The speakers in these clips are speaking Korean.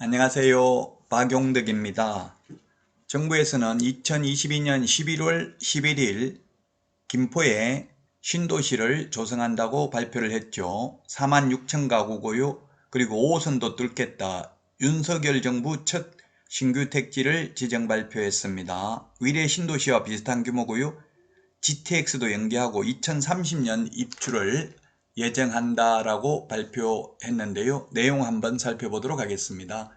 안녕하세요. 박용덕입니다. 정부에서는 2022년 11월 11일 김포에 신도시를 조성한다고 발표를 했죠. 4만 6천 가구고요. 그리고 5호선도 뚫겠다. 윤석열 정부 첫 신규 택지를 지정 발표했습니다. 위례 신도시와 비슷한 규모고요. GTX도 연계하고 2030년 입주를 예정한다라고 발표했는데요. 내용 한번 살펴보도록 하겠습니다.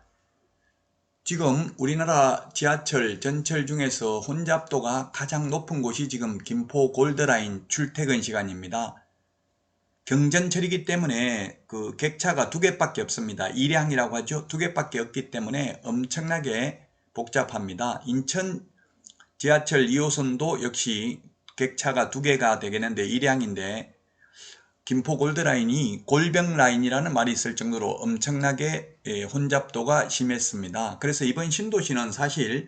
지금 우리나라 지하철 전철 중에서 혼잡도가 가장 높은 곳이 지금 김포 골드라인 출퇴근 시간입니다. 경전철이기 때문에 그 객차가 두 개밖에 없습니다. 일량이라고 하죠. 두 개밖에 없기 때문에 엄청나게 복잡합니다. 인천 지하철 2호선도 역시 객차가 두 개가 되겠는데 일량인데 김포 골드라인이 골병라인이라는 말이 있을 정도로 엄청나게 예, 혼잡도가 심했습니다. 그래서 이번 신도시는 사실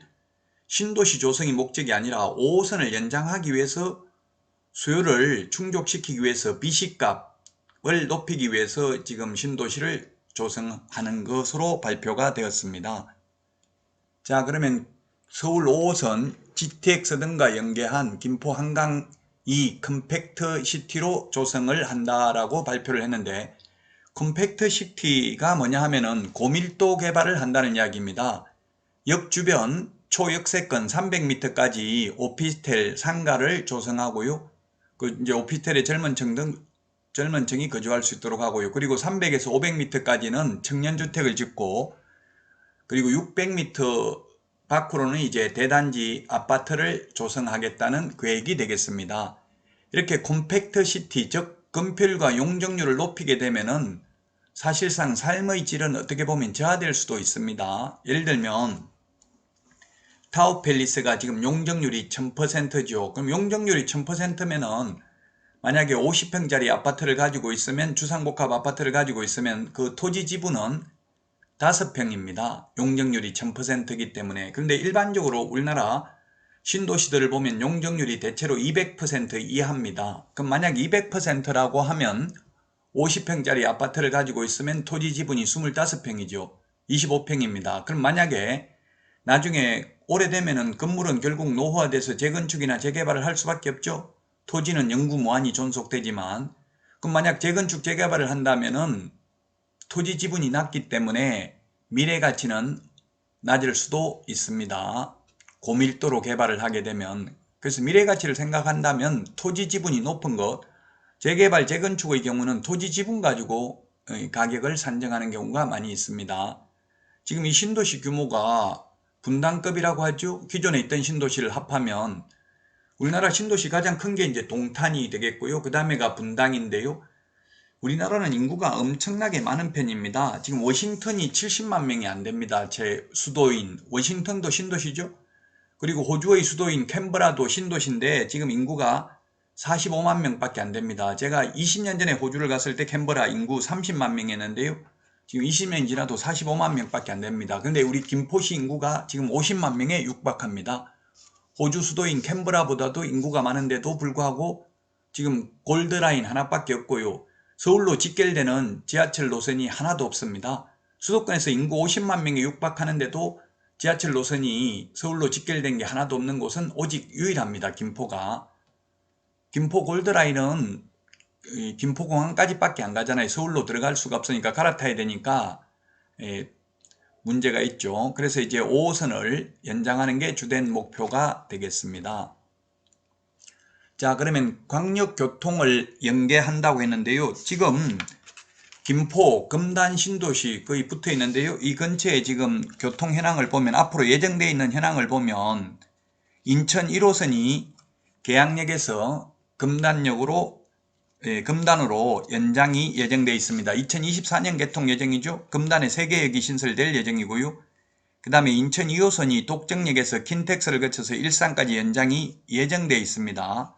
신도시 조성이 목적이 아니라 5호선을 연장하기 위해서 수요를 충족시키기 위해서 비시값을 높이기 위해서 지금 신도시를 조성하는 것으로 발표가 되었습니다. 자 그러면 서울 5호선 GTX 등과 연계한 김포 한강 이 컴팩트 시티로 조성을 한다라고 발표를 했는데 컴팩트 시티가 뭐냐 하면은 고밀도 개발을 한다는 이야기입니다. 역 주변 초역세권 300m까지 오피스텔 상가를 조성하고요. 그 이제 오피스텔의 젊은 층 등 젊은 층이 거주할 수 있도록 하고요. 그리고 300에서 500m까지는 청년 주택을 짓고 그리고 600m 밖으로는 이제 대단지 아파트를 조성하겠다는 계획이 되겠습니다. 이렇게 콤팩트 시티 즉 건폐율과 용적률을 높이게 되면은 사실상 삶의 질은 어떻게 보면 저하될 수도 있습니다. 예를 들면 타워 팰리스가 지금 용적률이 1000%죠. 그럼 용적률이 1000%면은 만약에 50평짜리 아파트를 가지고 있으면 주상복합 아파트를 가지고 있으면 그 토지 지분은 5평입니다. 용적률이 1000%이기 때문에. 그런데 일반적으로 우리나라 신도시들을 보면 용적률이 대체로 200% 이하입니다. 그럼 만약 200%라고 하면 50평짜리 아파트를 가지고 있으면 토지 지분이 25평이죠. 25평입니다. 그럼 만약에 나중에 오래되면은 건물은 결국 노후화돼서 재건축이나 재개발을 할 수밖에 없죠. 토지는 영구 무한히 존속되지만 그럼 만약 재건축 재개발을 한다면은 토지 지분이 낮기 때문에 미래 가치는 낮을 수도 있습니다. 고밀도로 개발을 하게 되면 그래서 미래 가치를 생각한다면 토지 지분이 높은 것 재개발 재건축의 경우는 토지 지분 가지고 가격을 산정하는 경우가 많이 있습니다. 지금 이 신도시 규모가 분당급이라고 하죠. 기존에 있던 신도시를 합하면 우리나라 신도시 가장 큰 게 이제 동탄이 되겠고요. 그 다음에가 분당인데요. 우리나라는 인구가 엄청나게 많은 편입니다. 지금 워싱턴이 70만 명이 안 됩니다. 제 수도인 워싱턴도 신도시죠. 그리고 호주의 수도인 캔버라도 신도시인데 지금 인구가 45만 명밖에 안 됩니다. 제가 20년 전에 호주를 갔을 때 캔버라 인구 30만 명이었는데요. 지금 20년 지나도 45만 명밖에 안 됩니다. 근데 우리 김포시 인구가 지금 50만 명에 육박합니다. 호주 수도인 캔버라보다도 인구가 많은데도 불구하고 지금 골드라인 하나밖에 없고요. 서울로 직결되는 지하철 노선이 하나도 없습니다. 수도권에서 인구 50만 명에 육박하는데도 지하철 노선이 서울로 직결된 게 하나도 없는 곳은 오직 유일합니다. 김포가. 김포 골드라인은 김포공항까지밖에 안 가잖아요. 서울로 들어갈 수가 없으니까 갈아타야 되니까 예, 문제가 있죠. 그래서 이제 5호선을 연장하는 게 주된 목표가 되겠습니다. 자 그러면 광역교통을 연계한다고 했는데요. 지금 김포, 금단 신도시 거의 붙어 있는데요. 이 근처에 지금 교통 현황을 보면 앞으로 예정되어 있는 현황을 보면 인천 1호선이 계양역에서 금단역으로 예, 금단으로 연장이 예정되어 있습니다. 2024년 개통 예정이죠. 금단에 3개역이 신설될 예정이고요. 그 다음에 인천 2호선이 독정역에서 킨텍스를 거쳐서 일산까지 연장이 예정되어 있습니다.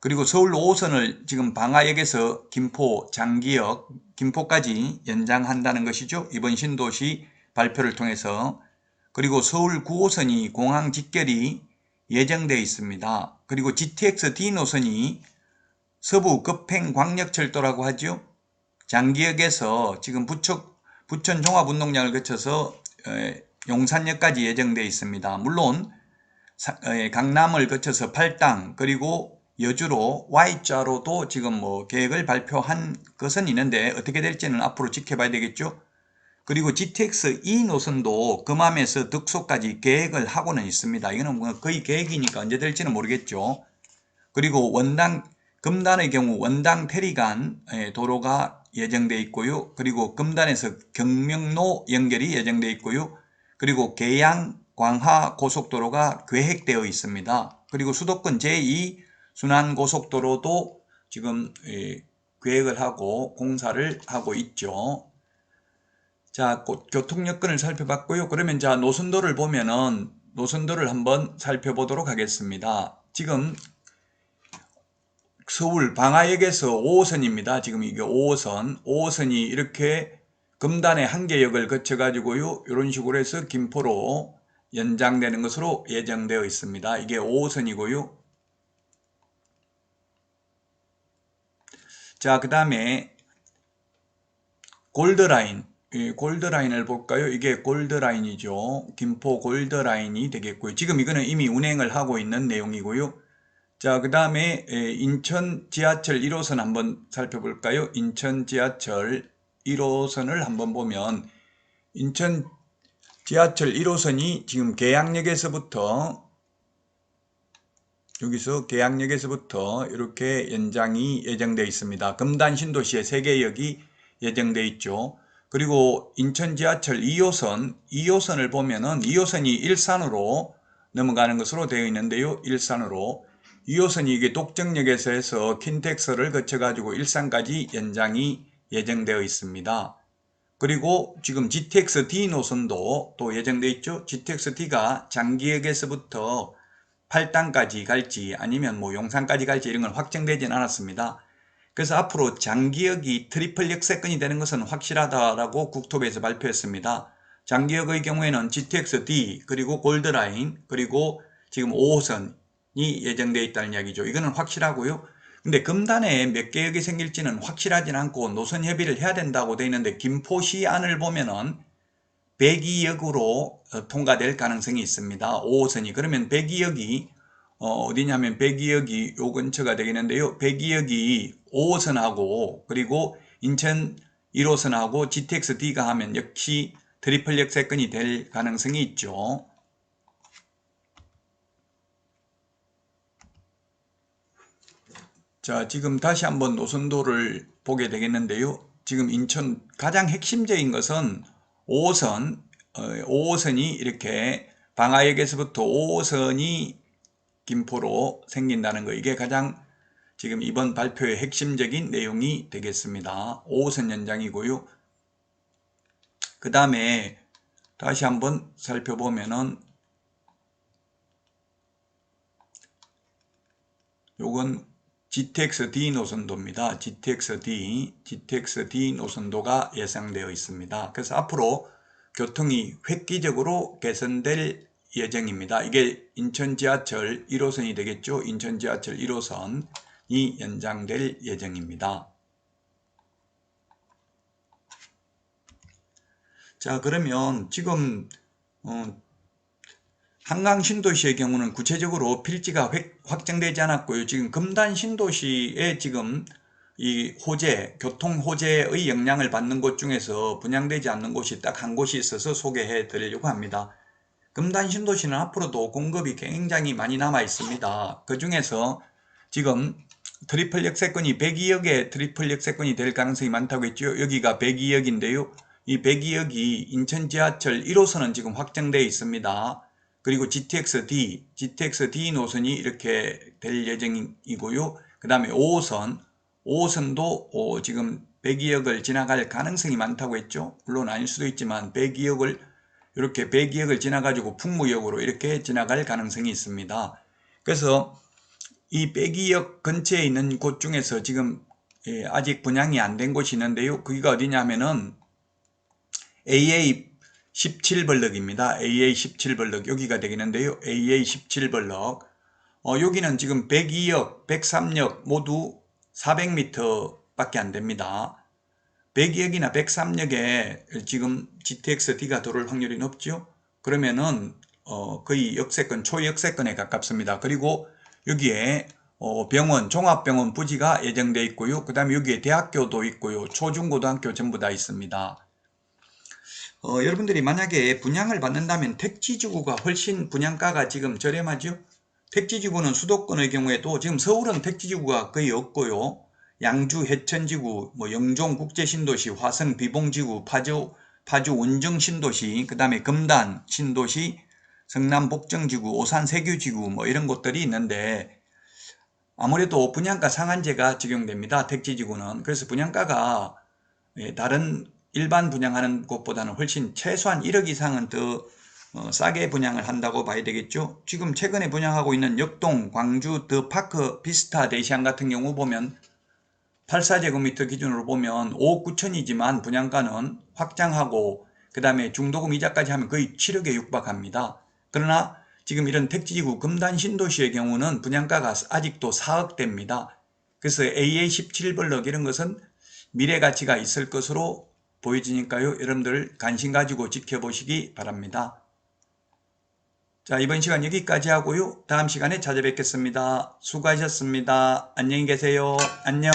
그리고 서울 5호선을 지금 방화역에서 김포, 장기역, 김포까지 연장한다는 것이죠. 이번 신도시 발표를 통해서. 그리고 서울 9호선이 공항 직결이 예정되어 있습니다. 그리고 GTX D 노선이 서부 급행 광역철도라고 하죠. 장기역에서 지금 부척 부천 종합운동장을 거쳐서 에, 용산역까지 예정되어 있습니다. 물론 강남을 거쳐서 팔당 그리고 여주로 Y자로도 지금 뭐 계획을 발표한 것은 있는데 어떻게 될지는 앞으로 지켜봐야 되겠죠. 그리고 GTX E 노선도 금암에서 덕소까지 계획을 하고는 있습니다. 이거는 뭐 거의 계획이니까 언제 될지는 모르겠죠. 그리고 원당 금단의 경우 원당 테리간 예, 도로가 예정돼 있고요. 그리고 금단에서 경명로 연결이 예정돼 있고요. 그리고 계양 광화 고속도로가 계획되어 있습니다. 그리고 수도권 제2 순환 고속도로도 지금 예, 계획을 하고 공사를 하고 있죠. 자, 곧 교통 여건을 살펴봤고요. 그러면 자, 노선도를 보면은 노선도를 한번 살펴보도록 하겠습니다. 지금 서울 방화역에서 5호선입니다. 지금 이게 5호선. 5호선이 이렇게 금단의 한계역을 거쳐가지고요. 이런 식으로 해서 김포로 연장되는 것으로 예정되어 있습니다. 이게 5호선이고요. 자, 그 다음에 골드라인. 이 골드라인을 볼까요? 이게 골드라인이죠. 김포 골드라인이 되겠고요. 지금 이거는 이미 운행을 하고 있는 내용이고요. 자, 그 다음에 인천 지하철 1호선 한번 살펴볼까요? 인천 지하철 1호선을 한번 보면 인천 지하철 1호선이 지금 계양역에서부터 여기서 계양역에서부터 이렇게 연장이 예정되어 있습니다. 금단 신도시의 세개역이 예정되어 있죠. 그리고 인천 지하철 2호선, 2호선을 보면은 2호선이 일산으로 넘어가는 것으로 되어 있는데요. 일산으로. 2호선이 이게 독정역에서 해서 킨텍스를 거쳐가지고 일산까지 연장이 예정되어 있습니다. 그리고 지금 GTX D 노선도 또 예정되어 있죠. GTX D가 장기역에서부터 팔당까지 갈지 아니면 뭐 용산까지 갈지 이런 건 확정되진 않았습니다. 그래서 앞으로 장기역이 트리플 역세권이 되는 것은 확실하다라고 국토부에서 발표했습니다. 장기역의 경우에는 GTX D 그리고 골드라인 그리고 지금 5호선이 예정되어 있다는 이야기죠. 이거는 확실하고요. 근데 금단에 몇 개 역이 생길지는 확실하진 않고 노선 협의를 해야 된다고 되어 있는데 김포시 안을 보면은 백이역으로 어, 통과될 가능성이 있습니다. 5호선이. 그러면 백이역이 어, 어디냐면 백이역이 요 근처가 되겠는데요. 백이역이 5호선하고 그리고 인천 1호선하고 GTX D가 하면 역시 트리플 역세권이 될 가능성이 있죠. 자, 지금 다시 한번 노선도를 보게 되겠는데요. 지금 인천 가장 핵심적인 것은 5호선, 어, 5호선이 이렇게 방화역에서부터 5호선이 김포로 생긴다는 거. 이게 가장 지금 이번 발표의 핵심적인 내용이 되겠습니다. 5호선 연장이고요. 그 다음에 다시 한번 살펴보면은 요건 GTX D 노선도입니다. GTX D, GTX D 노선도가 예상되어 있습니다. 그래서 앞으로 교통이 획기적으로 개선될 예정입니다. 이게 인천 지하철 1호선이 되겠죠. 인천 지하철 1호선이 연장될 예정입니다. 자, 그러면 지금 어, 한강 신도시의 경우는 구체적으로 필지가 획- 확정되지 않았고요. 지금 금단 신도시에 지금 이 호재, 교통 호재의 영향을 받는 곳 중에서 분양되지 않는 곳이 딱 한 곳이 있어서 소개해 드리려고 합니다. 금단 신도시는 앞으로도 공급이 굉장히 많이 남아 있습니다. 그 중에서 지금 트리플 역세권이 102역의 트리플 역세권이 될 가능성이 많다고 했죠. 여기가 102역인데요. 이 102역이 인천 지하철 1호선은 지금 확정되어 있습니다. 그리고 GTX D, GTX D 노선이 이렇게 될 예정이고요. 그 다음에 5호선, 5호선도 어, 지금 102역을 지나갈 가능성이 많다고 했죠. 물론 아닐 수도 있지만 102역을 이렇게 102역을 지나가지고 풍무역으로 이렇게 지나갈 가능성이 있습니다. 그래서 이 102역 근처에 있는 곳 중에서 지금 예, 아직 분양이 안 된 곳이 있는데요. 거기가 어디냐면은 AA 17블럭입니다. AA 17블럭 여기가 되겠는데요. AA 17블럭 어, 여기는 지금 102역, 103역 모두 400m 밖에 안 됩니다. 102억이나 103억에 지금 GTX-D가 들어올 확률이 높죠. 그러면은 어, 거의 역세권, 초역세권에 가깝습니다. 그리고 여기에 어, 병원, 종합병원 부지가 예정돼 있고요. 그 다음에 여기에 대학교도 있고요. 초중고등학교 전부 다 있습니다. 어, 여러분들이 만약에 분양을 받는다면 택지지구가 훨씬 분양가가 지금 저렴하죠. 택지지구는 수도권의 경우에도 지금 서울은 택지지구가 거의 없고요. 양주 해천지구, 뭐 영종 국제신도시, 화성 비봉지구, 파주 파주 원정 신도시, 그 다음에 금단 신도시, 성남 복정지구, 오산 세교지구 뭐 이런 곳들이 있는데 아무래도 분양가 상한제가 적용됩니다. 택지지구는 그래서 분양가가 예, 다른 일반 분양하는 곳보다는 훨씬 최소한 1억 이상은 더 어, 싸게 분양을 한다고 봐야 되겠죠. 지금 최근에 분양하고 있는 역동, 광주, 더 파크, 비스타, 대시안 같은 경우 보면 84제곱미터 기준으로 보면 5억 9천이지만 분양가는 확장하고 그 다음에 중도금 이자까지 하면 거의 7억에 육박합니다. 그러나 지금 이런 택지지구 금단 신도시의 경우는 분양가가 아직도 4억대입니다. 그래서 AA17블럭 이런 것은 미래 가치가 있을 것으로 보여지니까요. 여러분들 관심 가지고 지켜보시기 바랍니다. 자, 이번 시간 여기까지 하고요. 다음 시간에 찾아뵙겠습니다. 수고하셨습니다. 안녕히 계세요. 안녕.